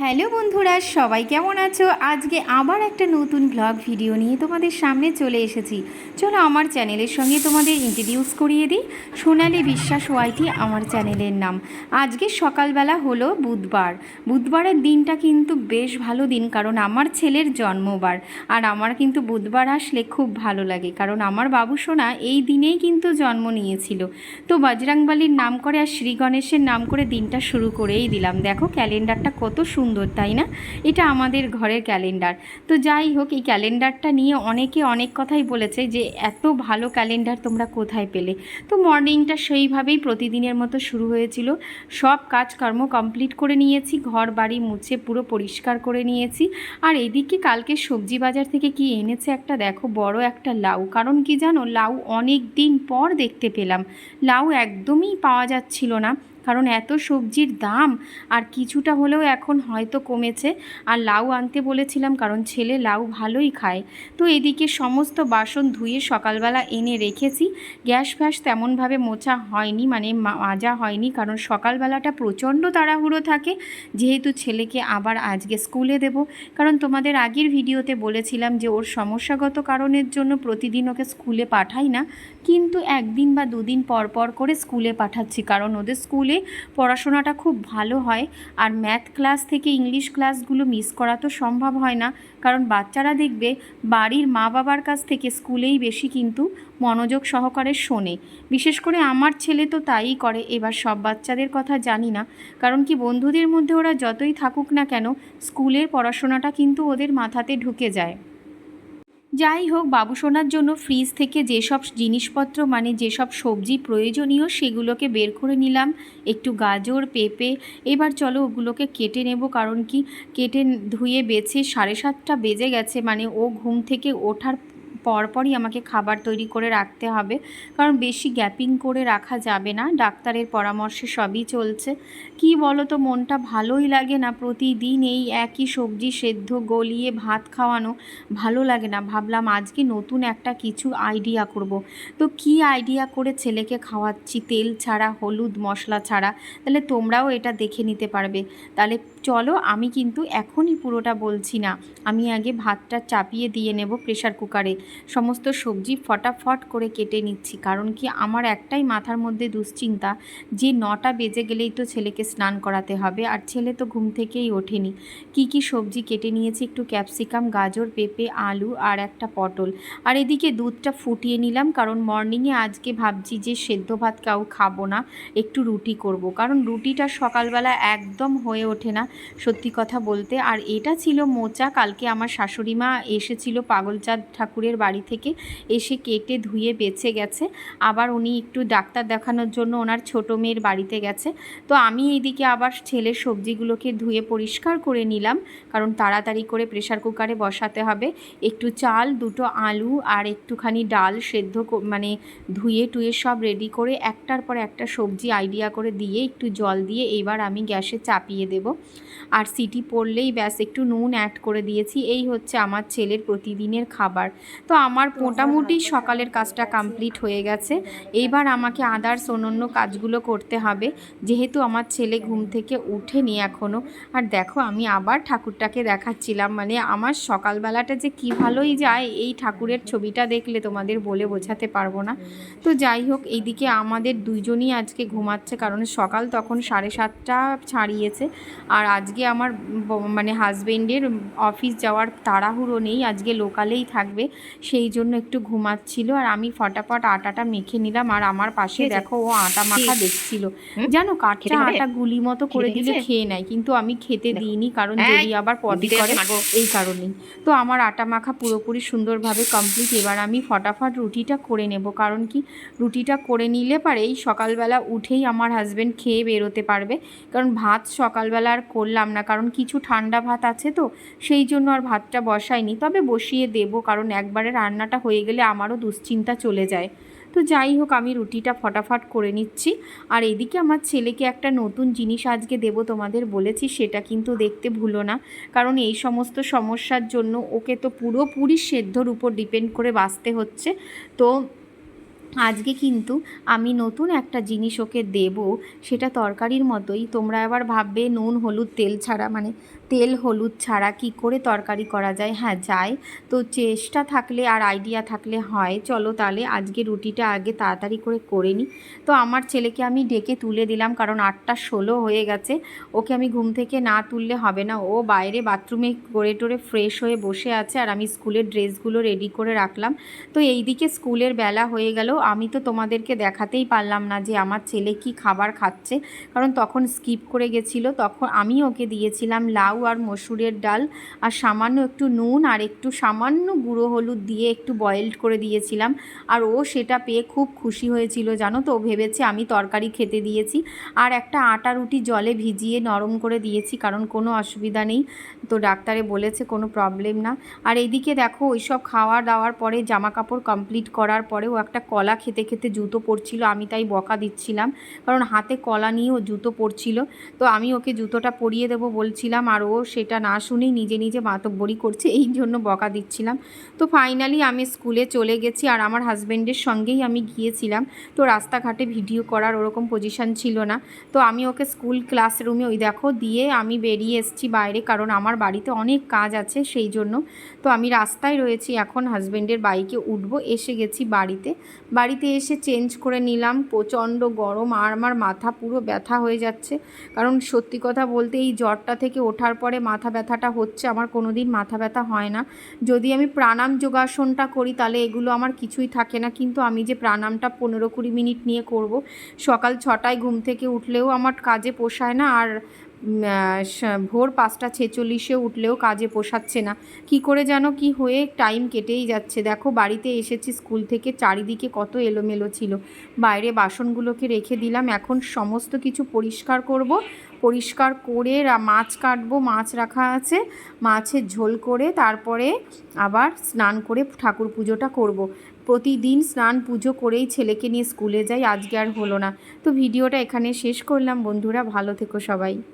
Hello বন্ধুরা, সবাই কেমন আছো? আজকে আবার একটা নতুন ব্লগ ভিডিও নিয়ে তোমাদের সামনে চলে এসেছি। চলো আমার চ্যানেলের সঙ্গে তোমাদের ইন্ট্রোডিউস করিয়ে দিই। সোনালি বিশ্বাস ওয়াইটি আমার চ্যানেলের নাম। আজকে সকালবেলা হলো বুধবার। বুধবারের দিনটা কিন্তু বেশ ভালো দিন, কারণ আমার ছেলের জন্মবার। আর আমার কিন্তু বুধবার আসলে খুব ভালো লাগে, কারণ আমার বাবু সোনা এই দিনেই কিন্তু জন্ম নিয়েছিল। তো বজরাংবালির নাম করে আর শ্রী গণেশের নাম করে দিনটা শুরু করেই দিলাম। দেখো, ক্যালেন্ডারটা কত সুন্দর তাই না? এটা আমাদের ঘরের ক্যালেন্ডার তো যাই হোক, এই ক্যালেন্ডারটা নিয়ে অনেকে অনেক কথাই বলেছে যে, এত ভালো ক্যালেন্ডার তোমরা কোথায় পেলে? তো মর্নিংটা সেইভাবেই প্রতিদিনের মতো শুরু হয়েছিল। সব কাজকর্ম কমপ্লিট করে নিয়েছি, ঘর বাড়ি মুছে পুরো পরিষ্কার করে নিয়েছি। আর এদিকে কালকে সবজি বাজার থেকে কি এনেছে একটা দেখো, বড় একটা লাউ। কারণ কি জানো, লাউ অনেক দিন পর দেখতে পেলাম। লাউ একদমই পাওয়া যাচ্ছিল না। কারণ এত সবজির দাম আর কিছুটা হলেও এখন হয়তো কমেছে। আর লাউ আনতে বলেছিলাম কারণ ছেলে লাউ ভালোই খায়। তো এদিকে সমস্ত বাসন ধুয়ে সকালবেলা এনে রেখেছি। গ্যাস ফ্যাস তেমনভাবে মোছা হয়নি মানে মাজা হয়নি কারণ সকালবেলাটা প্রচণ্ড তাড়াহুড়ো থাকে। যেহেতু ছেলেকে আবার আজকে স্কুলে দেব। কারণ তোমাদের আগের ভিডিওতে বলেছিলাম যে ওর সমস্যাগত কারণের জন্য প্রতিদিন ওকে স্কুলে পাঠাই না। কিন্তু একদিন বা দুদিন পর পর করে স্কুলে পাঠাচ্ছি। কারণ ওদের স্কুলে পড়াশোনাটা খুব ভালো হয়। আর ম্যাথ ক্লাস থেকে ইংলিশ ক্লাসগুলো মিস করা তো সম্ভব হয় না। কারণ বাচ্চারা দেখবে বাড়ির মা বাবার কাছ থেকে স্কুলেই বেশি কিন্তু মনোযোগ সহকারে শোনে। বিশেষ করে আমার ছেলে তো তাই করে। এবার সব বাচ্চাদের কথা জানি না। কারণ কি বন্ধুদের মধ্যে ওরা যতই থাকুক না কেন, স্কুলের পড়াশোনাটা কিন্তু ওদের মাথাতে ঢুকে যায়। যাই হোক বাবু সোনার জন্য ফ্রিজ থেকে যেসব জিনিসপত্র মানে যেসব সবজি প্রয়োজনীয়, সেগুলোকে বের করে নিলাম। একটু গাজর, পেঁপে, এবার চলো ওগুলোকে কেটে নেব, কারণ কি? কেটে ধুয়ে বেছে সাড়ে সাতটা বেজে গেছে মানে ও ঘুম থেকে ওঠার পরপরই আমাকে খাবার তৈরি করে রাখতে হবে। কারণ বেশি গ্যাপিং করে রাখা যাবে না। ডাক্তারের পরামর্শে সবই চলছে। কি বলো তো মনটা ভালোই লাগে না প্রতিদিন এই একই সবজি সেদ্ধ, গলিয়ে ভাত খাওয়ানো। ভালো লাগে না। ভাবলাম আজকে নতুন একটা কিছু আইডিয়া করব। তো কি আইডিয়া করে ছেলেকে খাওয়াচ্ছি? তেল ছাড়া, হলুদ মশলা ছাড়া? তাহলে তোমরাও এটা দেখে নিতে পারবে। তাহলে চলো, আমি কিন্তু এখনই পুরোটা বলছি না। আমি আগে ভাতটা চাপিয়ে দিয়ে নেব প্রেশার কুকারে। সমস্ত সবজি ফটাফট করে কেটে নিচ্ছি। কারণ কি আমার একটাই মাথার মধ্যে দুশ্চিন্তা যে নটা বেজে গেলেই তো ছেলেকে স্নান করাতে হবে আর ছেলে তো ঘুম থেকেই ওঠেনি। কি কি সবজি কেটে নিয়েছি? একটু ক্যাপসিকাম, গাজর, পেঁপে, আলু আর একটা পটল। আর এদিকে দুধটা ফুটিয়ে নিলাম কারণ মর্নিংয়ে আজকে ভাবছি যে সেদ্ধ ভাত কাউ খাব না, একটু রুটি করব। কারণ রুটিটা সকালবেলা একদম হয়ে ওঠে না, সত্যি কথা বলতে। আর এটা ছিল মোচা, কালকে আমার শাশুড়ি মা এসেছিল পাগলচাঁদ ঠাকুরের বাড়ি থেকে এসে কেটে ধুয়ে বেঁচে গেছে। আবার উনি একটু ডাক্তার দেখানোর জন্য ওনার ছোটো মেয়ের বাড়িতে গেছে। তো আমি এইদিকে আবার ছেলের সবজিগুলোকে ধুয়ে পরিষ্কার করে নিলাম, কারণ তাড়াতাড়ি করে প্রেশার কুকারে বসাতে হবে। একটু চাল, দুটো আলু আর একটুখানি ডাল সেদ্ধ মানে ধুয়ে টুয়ে সব রেডি করে একটার পর একটা সবজি আইডিয়া করে দিয়ে একটু জল দিয়ে এবার আমি গ্যাসে চাপিয়ে দেব। আর সিটি পড়লেই ব্যাস একটু নুন অ্যাড করে দিয়েছি। এই হচ্ছে আমার ছেলের প্রতিদিনের খাবার। তো আমার মোটামুটি সকালের কাজটা কমপ্লিট হয়ে গেছে। এইবার আমাকে আদার্স অন্যান্য কাজগুলো করতে হবে। যেহেতু আমার ছেলে ঘুম থেকে উঠেনি এখনও আর দেখো, আমি আবার ঠাকুরটাকে দেখাচ্ছিলাম। মানে আমার সকালবেলাটা যে কী ভালোই যায়, এই ঠাকুরের ছবিটা দেখলে তোমাদের বলে বোঝাতে পারব না। তো যাই হোক, এইদিকে আমাদের দুইজনই আজকে ঘুমাচ্ছে, কারণ সকাল তখন সাড়ে সাতটা ছাড়িয়েছে। আর আজকে আমার মানে হাজবেন্ডের অফিস যাওয়ার তাড়াহুড়ো নেই। আজকে লোকালেই থাকবে। সেই জন্য একটু ঘুমাচ্ছিল আর আমি ফটাফট আটাটা মেখে নিলাম আর আমার পাশে দেখো ও আটা মাখা দেখছিল। জানো কাঠটা আটা গুলি মতো করে দিলে খেয়ে নেয় কিন্তু আমি খেতে দিইনি কারণ যদি আবার পটি করে এই কারণেই। তো আমার আটা মাখা পুরোপুরি সুন্দরভাবে কমপ্লিট এবার আমি ফটাফট রুটিটা করে নেব কারণ কি? রুটিটা করে নিলে পারে এই সকালবেলা উঠেই আমার হাজব্যান্ড খেয়ে বেরোতে পারবে। কারণ ভাত সকালবেলা আর করলাম না কারণ কিছু ঠান্ডা ভাত আছে তো সেই জন্য আর ভাতটা বসাইনি। তবে বসিয়ে দেব কারণ একবারে রান্নাটা হয়ে গেলে আমারও দুশ্চিন্তা চলে যায়। তো যাই হোক, আমি রুটিটা ফটাফট করে নিচ্ছি। আর এদিকে আমার ছেলেকে একটা নতুন জিনিস আজকে দেব তোমাদের বলেছি, সেটা কিন্তু দেখতে ভুলো না। কারণ এই সমস্ত সমস্যার জন্য ওকে তো পুরোপুরি সেদ্ধর উপর ডিপেন্ড করে বাঁচতে হচ্ছে। তো আজকে কিন্তু আমি নতুন একটা জিনিস ওকে দেব, সেটা তরকারির মতোই। তোমরা আবার ভাববে নুন, হলুদ, তেল ছাড়া মানে তেল, হলুদ ছাড়া কি করে তরকারি করা যায়? হ্যাঁ যায়। তো চেষ্টা থাকলে আর আইডিয়া থাকলে হয়। চলো তাহলে আজকে রুটিটা আগে তাড়াতাড়ি করে করে নিই। তো আমার ছেলেকে আমি ডেকে তুলে দিলাম, কারণ আটটা ষোলো হয়ে গেছে। ওকে আমি ঘুম থেকে না তুললে হবে না। ও বাইরে বাথরুমে করে টোরে ফ্রেশ হয়ে বসে আছে, আর আমি স্কুলের ড্রেসগুলো রেডি করে রাখলাম। তো এই দিকে স্কুলের বেলা হয়ে গেল। আমি তো তোমাদেরকে দেখাতেই পারলাম না যে আমার ছেলে কি খাবার খাচ্ছে। কারণ তখন স্কিপ করে গেছিল, তখন আমি ওকে দিয়েছিলাম লাউ আর মসুরের ডাল আর সামান্য একটু নুন আর একটু সামান্য গুঁড়ো হলুদ দিয়ে একটু বয়েলড করে দিয়েছিলাম। আর ও সেটা পেয়ে খুব খুশি হয়েছিল, জানো তো ভেবেছে আমি তরকারি খেতে দিয়েছি। আর একটা আটা রুটি জলে ভিজিয়ে নরম করে দিয়েছি, কারণ কোনো অসুবিধা নেই। তো ডাক্তারে বলেছে কোনো প্রবলেম না। আর এইদিকে দেখো, ওইসব খাওয়া দাওয়ার পরে জামা কাপড় কমপ্লিট করার পরে ও একটা কলা খেতে খেতে জুতো পরছিল, আমি তাই বকা দিচ্ছিলাম। কারণ হাতে কলা নিয়ে ও জুতো পরছিল। তো আমি ওকে জুতোটা পরিয়ে দেবো বলছিলাম, আর ও সেটা না শুনেই নিজে নিজে মাতব্বরি করছে, এই জন্য বকা দিচ্ছিলাম। তো ফাইনালি আমি স্কুলে চলে গেছি, আর আমার হাজব্যান্ডের সঙ্গেই আমি গিয়েছিলাম। তো রাস্তাঘাটে ভিডিও করার ওরকম পজিশান ছিল না। তো আমি ওকে স্কুল ক্লাসরুমে ওই দেখো দিয়ে আমি বেরিয়ে এসেছি বাইরে, কারণ আমার বাড়িতে অনেক কাজ আছে সেই জন্য। তো আমি রাস্তায় রয়েছি, এখন হাজব্যান্ডের বাইকে উঠবো, এসে গেছি বাড়িতে। বাড়িতে এসে চেঞ্জ করে নিলাম। প্রচণ্ড গরম, আর আমার মাথা পুরো ব্যথা হয়ে যাচ্ছে। কারণ সত্যি কথা বলতে এই জ্বরটা থেকে ওঠার পরে মাথা ব্যথাটা হচ্ছে, আমার কোনো দিন মাথা ব্যথা হয় না। যদি আমি প্রাণাম যোগাসনটা করি, তাহলে এগুলো আমার কিছুই থাকে না। কিন্তু আমি যে প্রাণামটা পনেরো কুড়ি মিনিট নিয়ে করব, সকাল ছটায় ঘুম থেকে উঠলেও আমার কাজে পোষায় না। আর ভোর পাঁচটা ছেচল্লিশে উঠলেও কাজে পোষাচ্ছে না। কি করে যেন কি হয়ে টাইম কেটেই যাচ্ছে। দেখো, বাড়িতে এসেছি, স্কুল থেকে চারিদিকে কত এলোমেলো ছিল। বাইরে বাসনগুলোকে রেখে দিলাম। এখন সমস্ত কিছু পরিষ্কার করব। পরিষ্কার করে মাছ কাটবো, মাছ রাখা আছে। মাছের ঝোল করে তারপরে আবার স্নান করে ঠাকুর পুজোটা করব। প্রতিদিন স্নান পুজো করেই ছেলেকে নিয়ে স্কুলে যাই। আজকে আর হলো না। তো ভিডিওটা এখানে শেষ করলাম। বন্ধুরা, ভালো থেকো সবাই।